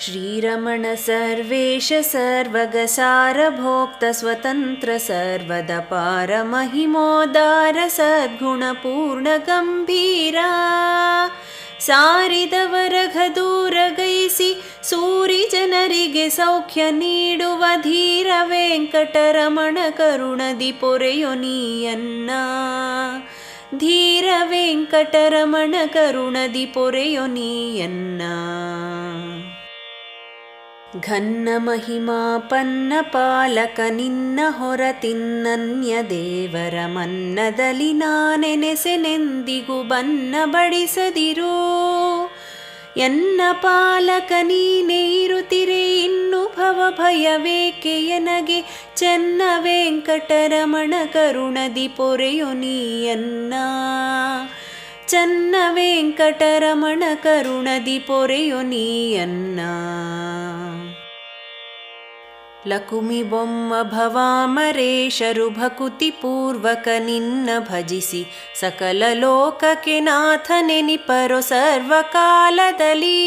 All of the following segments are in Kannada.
श्रीरमण सर्वेश सर्वगसारभोक्त स्वतन्त्र सर्वदपार महिमोदार सद्गुणपूर्णगम्भीरा ಸಾರಿದವರಘದೂರಗೈಸಿ ಸೂರಿ ಜನರಿಗೆ ಸೌಖ್ಯ ನೀಡುವ ಧೀರ ವೆಂಕಟರಮಣ ಕರುಣದಿ ಪೊರೆಯೊ ನೀಯನ್ನ ಧೀರ ವೆಂಕಟರಮಣ ಕರುಣದಿ ಪೊರೆಯೊ ನೀಯನ್ನ ಘನ್ನ ಮಹಿಮಾಪನ್ನ ಪಾಲಕ ನಿನ್ನ ಹೊರತಿನ್ನನ್ಯ ದೇವರ ಮನ್ನದಲ್ಲಿ ನಾನೆನೆಸೆನೆಂದಿಗೂ ಬನ್ನ ಬಡಿಸದಿರು. ಎನ್ನ ಪಾಲಕ ನೀನೇ ಇರುತ್ತಿರೆ, ಇನ್ನು ಭವ ಭಯವೇಕೆ ಎನಗೆ? ಚೆನ್ನ ವೆಂಕಟರಮಣ ಕರುಣದಿ ಪೊರೆಯೊ ನೀಯನ್ನ. ಚನ್ನ ವೆಂಕಟರಮಣ ಕರುಣದಿ ಪೊರೆಯೊ ನೀಯನ್ನ ಲಕುಮಿ ಬೊಮ್ಮ ಭವಾಮರೇಶರು ಭಕುತಿ ಪೂರ್ವಕ ನಿನ್ನ ಭಜಿಸಿ ಸಕಲ ಲೋಕಕ್ಕೆ ನಾಥನೆನಿಪರೋ ಸರ್ವಕಾಲದಲ್ಲಿ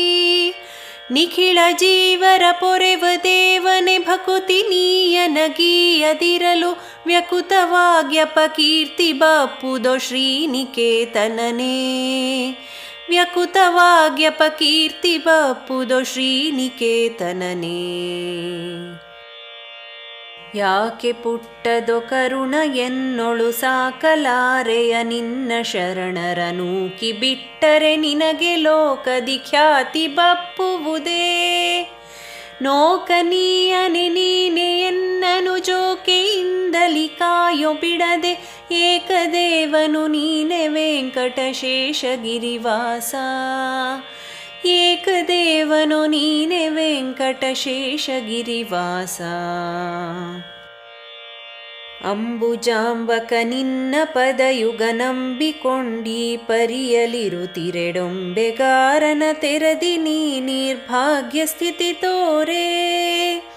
ನಿಖಿಳ ಜೀವರ ಪೊರೆವ ದೇವನೆ ಭಕುತಿ ನೀಯನಗೀಯದಿರಲು ವ್ಯಕುತವಾಗ್ಯಪ ಕೀರ್ತಿ ಬಾಪುದೋ ಶ್ರೀನಿಕೇತನನೇ ವ್ಯಕುತವಾಗ್ಯಪ ಕೀರ್ತಿ ಬಾಪುದೋ ಶ್ರೀನಿಕೇತನನೇ ಯಾಕೆ ಪುಟ್ಟದೊ ಕರುಣ ಎನ್ನೊಳು ಸಾಕಲಾರೆಯ ನಿನ್ನ ಶರಣರ ನೂಕಿ ಬಿಟ್ಟರೆ ನಿನಗೆ ಲೋಕದಿ ಖ್ಯಾತಿ ಬಪ್ಪುವುದೇ? ನೋಕನೀಯನೆ ನೀನೆ ಎನ್ನನು ಜೋಕೆಯಿಂದಲಿ ಕಾಯೋ ಬಿಡದೆ ಏಕದೇವನು ನೀನೆ ವೆಂಕಟಶೇಷಗಿರಿವಾಸ. ಏಕದೇವನು ನೀನೆ ವೆಂಕಟಶೇಷಗಿರಿವಾಸ. ಅಂಬುಜಾಂಬಕ ನಿನ್ನ ಪದಯುಗ ನಂಬಿಕೊಂಡಿ ಪರಿಯಲಿರುತಿರೆಡೊಂಬೆಗಾರನ ತೆರದಿ ನೀ ನಿರ್ಭಾಗ್ಯ ಸ್ಥಿತಿ ತೋರೆ.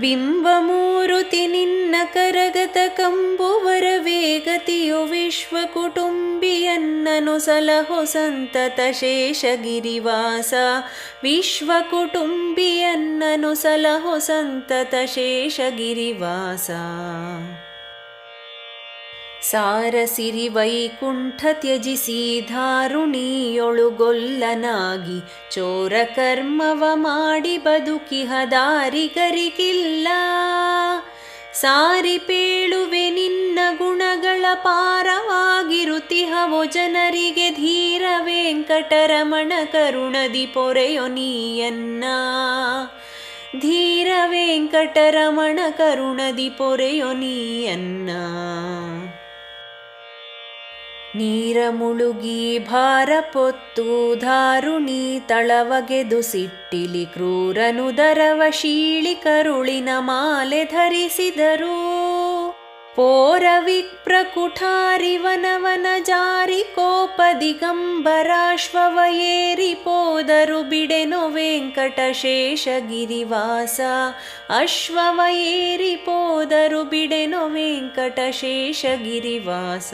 ಬಿಂಬಮೂರುತಿ ನಿನ್ನ ಕರಗತ ಕಂಬುವರ ವೇಗತಿಯು ವಿಶ್ವ ಕುಟುಂಬಿಯನ್ನನು ಸಲಹೋ ಸಂತತ ಶೇಷಗಿರಿವಾಸ. ವಿಶ್ವ ಕುಟುಂಬಿಯನ್ನನು ಸಲಹೋ ಸಂತತ ಶೇಷಗಿರಿವಾಸ. ಸಾರಸಿರಿ ವೈಕುಂಠ ತ್ಯಜಿಸಿ ಧಾರುಣಿಯೊಳುಗೊಲ್ಲನಾಗಿ ಚೋರ ಕರ್ಮವ ಮಾಡಿ ಬದುಕಿಹ ಸಾರಿ ಪೇಳುವೆ ನಿನ್ನ ಗುಣಗಳ ಪಾರವಾಗಿರುತಿಹವೋ ಜನರಿಗೆ ಧೀರ ವೆಂಕಟರಮಣ ಕರುಣದಿ ಪೊರೆಯೊ ನೀಯನ್ನ. ಧೀರ ವೆಂಕಟರಮಣ ಕರುಣದಿ ಪೊರೆಯೊ ನೀಯನ್ನ. ನೀರ ಮುಳುಗಿ ಭಾರ ಪೊತ್ತು ಧಾರುಣಿ ತಳವಗೆದು ಸಿಟ್ಟಿಲಿ ಕ್ರೂರನು ದರವ ಶೀಳಿ ಕರುಳಿನ ಮಾಲೆ ಧರಿಸಿದರು ಪೋರ ವಿಪ್ರ ಕುಠಾರಿ ವನವನ ಜಾರಿ ಕೋಪ ದಿಗಂಬರಾಶ್ವವ ಏರಿ ಪೋದರು ಬಿಡೆನು ವೆಂಕಟಶೇಷಗಿರಿವಾಸ ಅಶ್ವವ ಏರಿ ಪೋದರು ಬಿಡೆನು ವೆಂಕಟಶೇಷಗಿರಿವಾಸ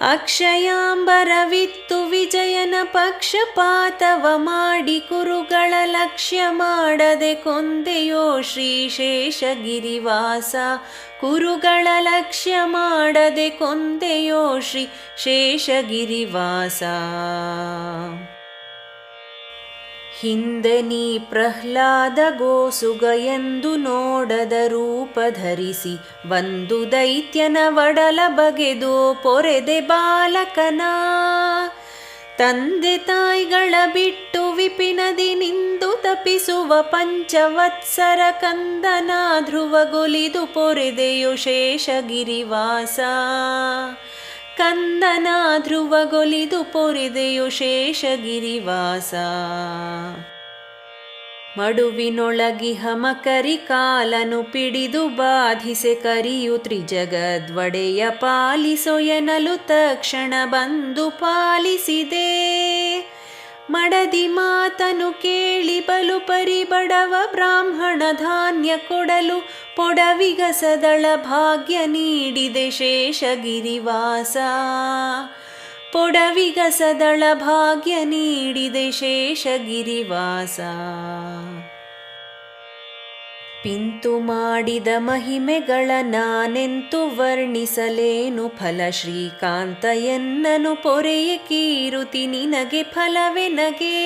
ಅಕ್ಷಯಾಂಬರವಿತ್ತು ವಿಜಯನ ಪಕ್ಷಪಾತವ ಮಾಡಿ ಕುರುಗಳ ಲಕ್ಷ್ಯ ಮಾಡದೆ ಕೊಂದೆಯೋ ಶ್ರೀಶೇಷಗಿರಿವಾಸ. ಕುರುಗಳ ಲಕ್ಷ್ಯ ಮಾಡದೆ ಕೊಂದೆಯೋ ಶ್ರೀ ಶೇಷಗಿರಿವಾಸ ಹಿಂದೆ ನೀ ಪ್ರಹ್ಲಾದ ಎಂದು ನೋಡದ ರೂಪ ಧರಿಸಿ, ಒಂದು ದೈತ್ಯನ ಒಡಲ ಬಗೆದು ಪೊರೆದೆ ಬಾಲಕನ. ತಂದೆ ತಾಯಿಗಳ ಬಿಟ್ಟು ವಿಪಿನದಿ ನಿಂದು ತಪಿಸುವ ಪಂಚವತ್ಸರ ಕಂದನ ಧ್ರುವಗೊಲಿದು ಪೊರೆದೆಯು ಶೇಷಗಿರಿವಾಸ. ಕಂದನ ಧ್ರುವಗೊಲಿದು ಪೊರಿದೆಯು ಶೇಷಗಿರಿವಾಸ. ಮಡುವಿನೊಳಗಿಹ ಮಕರಿ ಕಾಲನು ಪಿಡಿದು ಬಾಧಿಸೆ ಕರಿಯು ತ್ರಿಜಗದ್ವಡೆಯ ಪಾಲಿಸೊಯನಲು ತಕ್ಷಣ ಬಂದು ಪಾಲಿಸಿದೆ. ಮಡದಿ ಮಾತನು ಕೇಳಿ ಬಲು ಪರಿಬಡವ ಬ್ರಾಹ್ಮಣ ಧಾನ್ಯ ಕೊಡಲು ಪೊಡವಿಗಸದಳ ಭಾಗ್ಯ ನೀಡಿದೆ ಶೇಷಗಿರಿವಾಸ. ಪೊಡವಿಗಸದಳ ಭಾಗ್ಯ ನೀಡಿದೆ ಶೇಷಗಿರಿವಾಸ. ಪಿಂತು ಮಾಡಿದ ಮಹಿಮೆಗಳ ನಾನೆಂತು ವರ್ಣಿಸಲೇನು ಫಲ ಶ್ರೀಕಾಂತ ಎನ್ನನು ಪೊರೆಯ ಕೀರುತಿ ನಿನಗೆ ಫಲವೆನಗೆ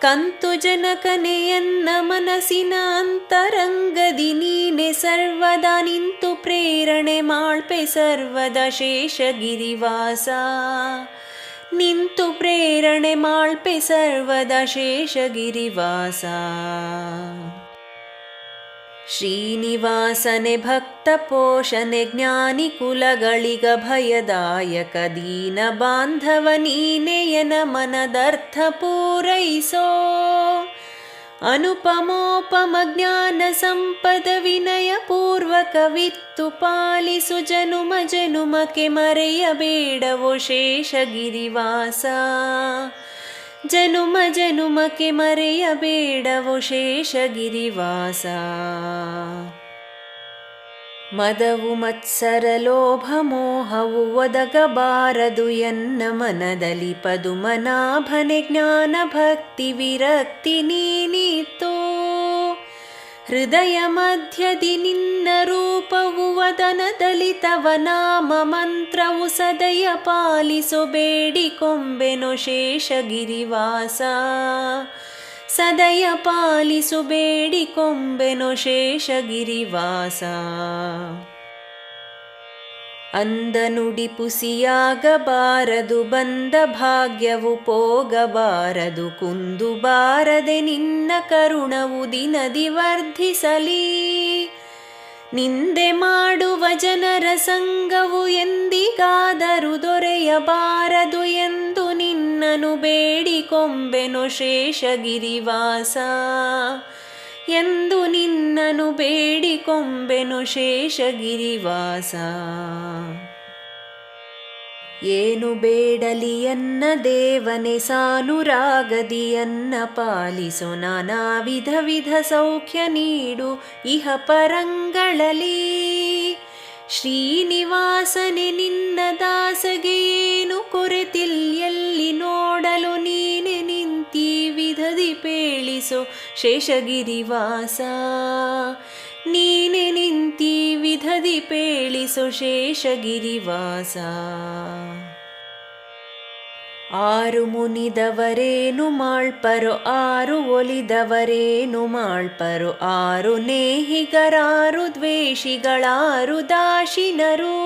ಕಂತು ಜನಕನೆಯನ್ನ ಮನಸ್ಸಿನ ಅಂತರಂಗದಿ ನೀನೆ ಸರ್ವದ ನಿಂತು ಪ್ರೇರಣೆ ಮಾಳ್ಪೆ ಸರ್ವದ ಶೇಷಗಿರಿವಾಸ. ನಿಂತು ಪ್ರೇರಣೆ ಮಾಳ್ಪೆ ಸರ್ವದ ಶೇಷಗಿರಿವಾಸ. ಶ್ರೀನಿವಾಸನೆ ಭಕ್ತ ಪೋಷಣೆ ಜ್ಞಾನಿ ಕುಲಗಳಿಗ ಭಯದಾಯಕ ದೀನ ಬಾಂಧವ ನೀನೆಯನ ಮನದರ್ಥ ಪೂರೈಸೋ ಅನುಪಮೋಪಮ ಜ್ಞಾನ ಸಂಪದ ವಿನಯ ಪೂರ್ವಕವಿತ್ತು ಪಾಲಿಸು ಜನುಮ ಜನುಮಕ್ಕೆ ಮರೆಯಬೇಡವೋ ಶೇಷಗಿರಿವಾಸ ಜನುಮ ಜನುಮಕ್ಕೆ ಮರೆಯಬೇಡವೋ ಶೇಷಗಿರಿವಾಸ ಮದವು ಮತ್ಸರ ಲೋಭ ಮೋಹವು ಒದಗಬಾರದು ಎನ್ನ ಮನದಲ್ಲಿ ಪದುಮನಾಭನೆ ಜ್ಞಾನ ಭಕ್ತಿ ವಿರಕ್ತಿ ನೀನಿತೋ ಹೃದಯ ಮಧ್ಯದಿ ನಿನ್ನ ರೂಪವು ವದನದಲ್ಲಿ ತವ ನಾಮ ಮಂತ್ರವು ಸದಯ ಪಾಲಿಸು ಬೇಡಿಕೊಂಬೆನು ಶೇಷಗಿರಿವಾಸ ಸದಯ ಪಾಲಿಸು ಬೇಡಿಕೊಂಬೆನು ಶೇಷಗಿರಿವಾಸ ಅಂದ ನುಡಿ ಪುಸಿಯಾಗಬಾರದು ಬಂದ ಭಾಗ್ಯವು ಪೋಗಬಾರದು ಕುಂದು ಬಾರದೆ ನಿನ್ನ ಕರುಣವು ದಿನದಿ ವರ್ಧಿಸಲಿ. ನಿಂದೆ ಮಾಡುವ ಜನರ ಸಂಗವು ಎಂದಿಗಾದರೂ ದೊರೆಯಬಾರದು ಎಂದು ನಿನ್ನನು ಬೇಡಿಕೊಂಬೆನು ಶೇಷಗಿರಿವಾಸ. ಎಂದು ನಿನ್ನನು ಬೇಡಿಕೊಂಬೆನು ಶೇಷಗಿರಿವಾಸ. ಏನು ಬೇಡಲಿಯನ್ನ ದೇವನೆ ಸಾನುರಾಗದಿಯನ್ನ ಪಾಲಿಸು, ನಾನಾ ವಿಧ ವಿಧ ಸೌಖ್ಯ ನೀಡು, ಇಹ ಪರಂಗಳಲಿ. ಶ್ರೀನಿವಾಸನೆ, ನಿನ್ನ ದಾಸಗೆ ಏನು ಕೊರೆತಿಲ್ಯೆಲ್ಲಿ ಶೇಷಗಿರಿವಾಸ, ನೀನೆ ನಿಂತಿ ವಿಧದಿ ಪೇಳಿಸು ಶೇಷಗಿರಿವಾಸ. ಆರು ಮುನಿದವರೇನು ಮಾಳ್ಪರು, ಆರು ಒಲಿದವರೇನು ಮಾಳ್ಪರು, ಆರು ನೇಹಿಗರಾರು, ದ್ವೇಷಿಗಳಾರು, ದಾಶಿನರು.